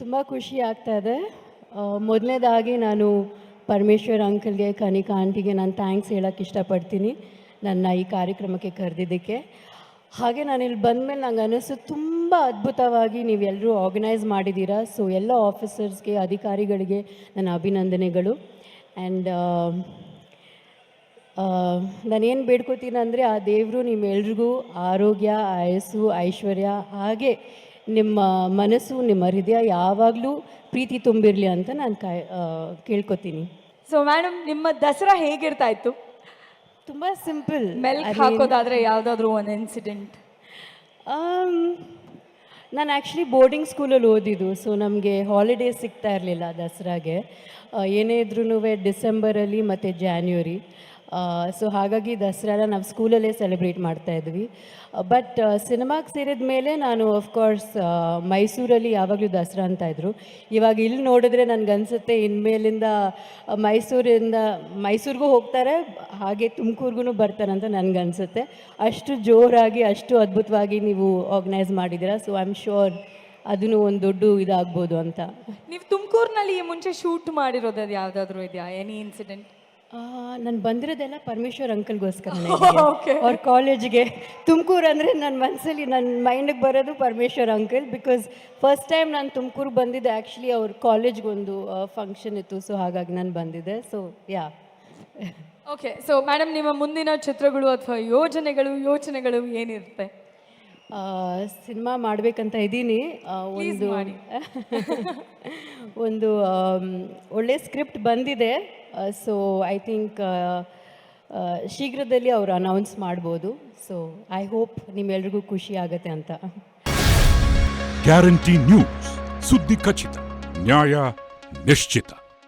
ತುಂಬ ಖುಷಿ ಆಗ್ತಾ ಇದೆ. ಮೊದಲನೇದಾಗಿ ನಾನು ಪರಮೇಶ್ವರ್ ಅಂಕಲ್ಗೆ, ಕನಿಕಾ ಆಂಟಿಗೆ ನಾನು ಥ್ಯಾಂಕ್ಸ್ ಹೇಳೋಕ್ಕೆ ಇಷ್ಟಪಡ್ತೀನಿ ನನ್ನ ಈ ಕಾರ್ಯಕ್ರಮಕ್ಕೆ ಕರೆದಿದ್ದಕ್ಕೆ. ಹಾಗೆ ನಾನು ಇಲ್ಲಿ ಬಂದಮೇಲೆ ನಂಗೆ ಅನಿಸ್ತು ತುಂಬ ಅದ್ಭುತವಾಗಿ ನೀವೆಲ್ಲರೂ ಆರ್ಗನೈಸ್ ಮಾಡಿದ್ದೀರಾ ಸೊ ಎಲ್ಲ ಆಫೀಸರ್ಸ್ಗೆ ಅಧಿಕಾರಿಗಳಿಗೆ ನನ್ನ ಅಭಿನಂದನೆಗಳು. ಆ್ಯಂಡ್ ನಾನೇನು ಬೇಡ್ಕೋತೀನಿ ಅಂದರೆ ಆ ದೇವರು ನಿಮ್ಮೆಲ್ರಿಗೂ ಆರೋಗ್ಯ, ಆಯಸ್ಸು, ಐಶ್ವರ್ಯ ಹಾಗೆ ನಿಮ್ಮ ಮನಸ್ಸು ನಿಮ್ಮ ಹೃದಯ ಯಾವಾಗಲೂ ಪ್ರೀತಿ ತುಂಬಿರಲಿ ಅಂತ ನಾನು ಕಾಯ್ ಕೇಳ್ಕೊತೀನಿ. ಸೊ ಮೇಡಮ್ ನಿಮ್ಮ ದಸರಾ ಹೇಗಿರ್ತಾ ಇತ್ತು ತುಂಬ ಸಿಂಪಲ್. ಮೆಲ್ಕ್ ಹಾಕೋದಾದ್ರೆ ಯಾವುದಾದ್ರೂ ಒಂದು ಇನ್ಸಿಡೆಂಟ್ ನಾನು ಆ್ಯಕ್ಚುಲಿ ಬೋರ್ಡಿಂಗ್ ಸ್ಕೂಲಲ್ಲಿ ಓದಿದ್ದು ಸೊ ನಮಗೆ ಹಾಲಿಡೇಸ್ ಸಿಗ್ತಾ ಇರಲಿಲ್ಲ ದಸರಾಗೆ. ಏನೇ ಇದ್ರೂ ಡಿಸೆಂಬರಲ್ಲಿ ಮತ್ತು ಜಾನ್ವರಿ ಸೊ ಹಾಗಾಗಿ ದಸರಾನ ನಾವು ಸ್ಕೂಲಲ್ಲೇ ಸೆಲೆಬ್ರೇಟ್ ಮಾಡ್ತಾ ಇದ್ವಿ. ಬಟ್ ಸಿನಿಮಾಗೆ ಸೇರಿದ ಮೇಲೆ ನಾನು ಆಫ್ಕೋರ್ಸ್ ಮೈಸೂರಲ್ಲಿ ಯಾವಾಗಲೂ ದಸರಾ ಅಂತ ಇದ್ರು. ಇವಾಗ ಇಲ್ಲಿ ನೋಡಿದ್ರೆ ನನಗನ್ಸುತ್ತೆ ಇನ್ಮೇಲಿಂದ ಮೈಸೂರಿಂದ, ಮೈಸೂರಿಗೂ ಹೋಗ್ತಾರೆ, ಹಾಗೆ ತುಮಕೂರ್ಗೂ ಬರ್ತಾರೆ ಅಂತ ನನಗನ್ಸುತ್ತೆ. ಅಷ್ಟು ಜೋರಾಗಿ, ಅಷ್ಟು ಅದ್ಭುತವಾಗಿ ನೀವು ಆರ್ಗನೈಸ್ ಮಾಡಿದ್ದೀರಾ ಸೊ ಐ ಆಮ್ ಶೋರ್ ಅದನ್ನು ಒಂದು ದೊಡ್ಡ ಇದಾಗ್ಬೋದು ಅಂತ. ನೀವು ತುಮಕೂರಿನಲ್ಲಿ ಮುಂಚೆ ಶೂಟ್ ಮಾಡಿರೋದು ಯಾವುದಾದ್ರೂ ಇದೆಯಾ? ಎನಿ ಇನ್ಸಿಡೆಂಟ್ ನಾನು ಬಂದಿರೋದೆಲ್ಲ ಪರಮೇಶ್ವರ್ ಅಂಕಲ್ಗೋಸ್ಕರ. ಅವ್ರ ಕಾಲೇಜ್ಗೆ. ತುಮಕೂರು ಅಂದರೆ ನನ್ನ ಮನಸ್ಸಲ್ಲಿ ನನ್ನ ಮೈಂಡಿಗೆ ಬರೋದು Parameshwar uncle because first time ನಾನು ತುಮಕೂರು ಬಂದಿದ್ದೆ ಆ್ಯಕ್ಚುಲಿ ಅವ್ರ ಕಾಲೇಜ್ಗೊಂದು ಫಂಕ್ಷನ್ ಇತ್ತು. ಸೊ ಹಾಗಾಗಿ ನಾನು ಬಂದಿದ್ದೆ. So yeah okay so madam ನಿಮ್ಮ ಮುಂದಿನ ಚಿತ್ರಗಳು ಅಥವಾ ಯೋಜನೆಗಳು ಯೋಚನೆಗಳು ಏನಿರುತ್ತೆ? ಸಿನಿಮಾ ಮಾಡಬೇಕಂತ ಇದ್ದೀನಿ. ಒಂದು. ಒಂದು ಒಳ್ಳೆ ಸ್ಕ್ರಿಪ್ಟ್ ಬಂದಿದೆ. ಸೊ ಐ ಥಿಂಕ್ ಶೀಘ್ರದಲ್ಲಿ ಅವರು ಅನೌನ್ಸ್ ಮಾಡ್ಬೋದು. ಸೊ ಐ ಹೋಪ್ ನಿಮ್ಮೆಲ್ರಿಗೂ ಖುಷಿ ಆಗುತ್ತೆ ಅಂತ. ಗ್ಯಾರಂಟಿ ನ್ಯೂಸ್ ಸುದ್ದಿ ಖಚಿತ ನ್ಯಾಯ ನಿಶ್ಚಿತ